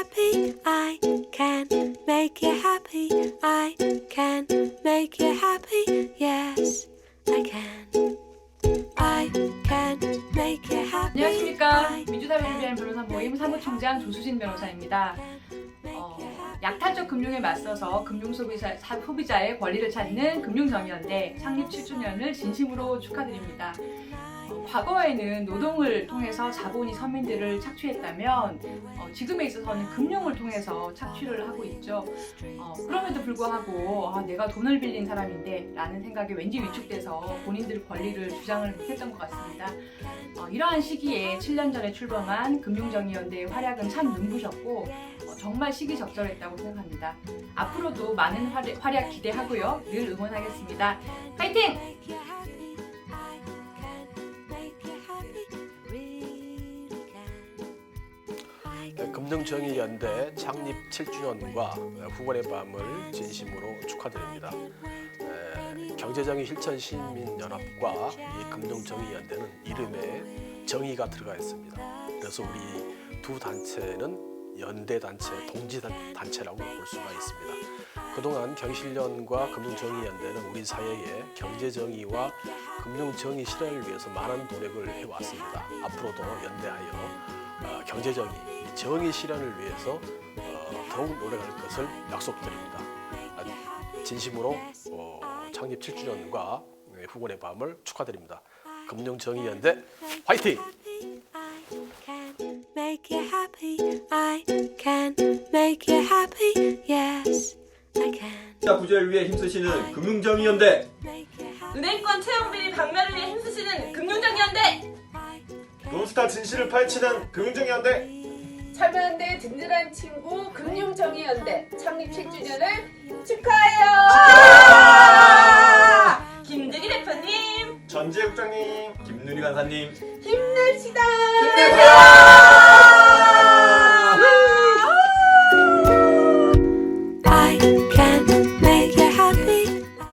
happy. I can make you happy. I can make you happy. Yes, I can. I can make you happy. 안녕하십니까 위한 변호사 모임 사무총장 조수진 변호사입니다. 어, 약탈적 금융에 맞서서 금융 소비자, 사- 소비자의 권리를 찾는 금융정의연대 창립 7주년을 진심으로 축하드립니다. 어, 과거에는 노동을 통해서 자본이 서민들을 착취했다면 어, 지금에 있어서는 금융을 통해서 착취를 하고 있죠. 어, 그럼에도 불구하고 아, 내가 돈을 빌린 사람인데 라는 생각에 왠지 위축돼서 본인들 권리를 주장을 못했던 것 같습니다. 어, 이러한 시기에 7년 전에 출범한 금융정의연대의 활약은 참 눈부셨고 어, 정말 시기적절했다고 생각합니다. 앞으로도 많은 활약 기대하고요. 늘 응원하겠습니다. 파이팅! 금융정의연대 창립 7주년과 후원의 밤을 진심으로 축하드립니다. 에, 경제정의 실천 시민연합과 이 금융정의연대는 이름에 정의가 들어가 있습니다. 그래서 우리 두 단체는 연대 단체, 동지 단- 단체라고 볼 수가 있습니다. 그동안 경실련과 금융정의연대는 우리 사회의 경제정의와 금융정의 실현을 위해서 많은 노력을 해왔습니다. 앞으로도 연대하여 어, 경제정의, 이 정의 실현을 위해서 어, 더욱 노력할 것을 약속드립니다. 아, 진심으로 어, 창립 7주년과 후원의 밤을 축하드립니다. 금융정의연대 화이팅! I can make you happy. I can make you happy. Yes, I can 자 부자를 위해 힘쓰시는 금융정의연대. 은행권 채용 비리 박멸을 위해 힘쓰시는 금융정의연대 논스타 진실을 파헤치는 금융정의연대 참여연대 든든한 친구 금융정의연대 창립 7주년을 축하해요. 김득희 대표님. 전지혜 국장님 김누리 간사님. 힘냅시다. 힘내세요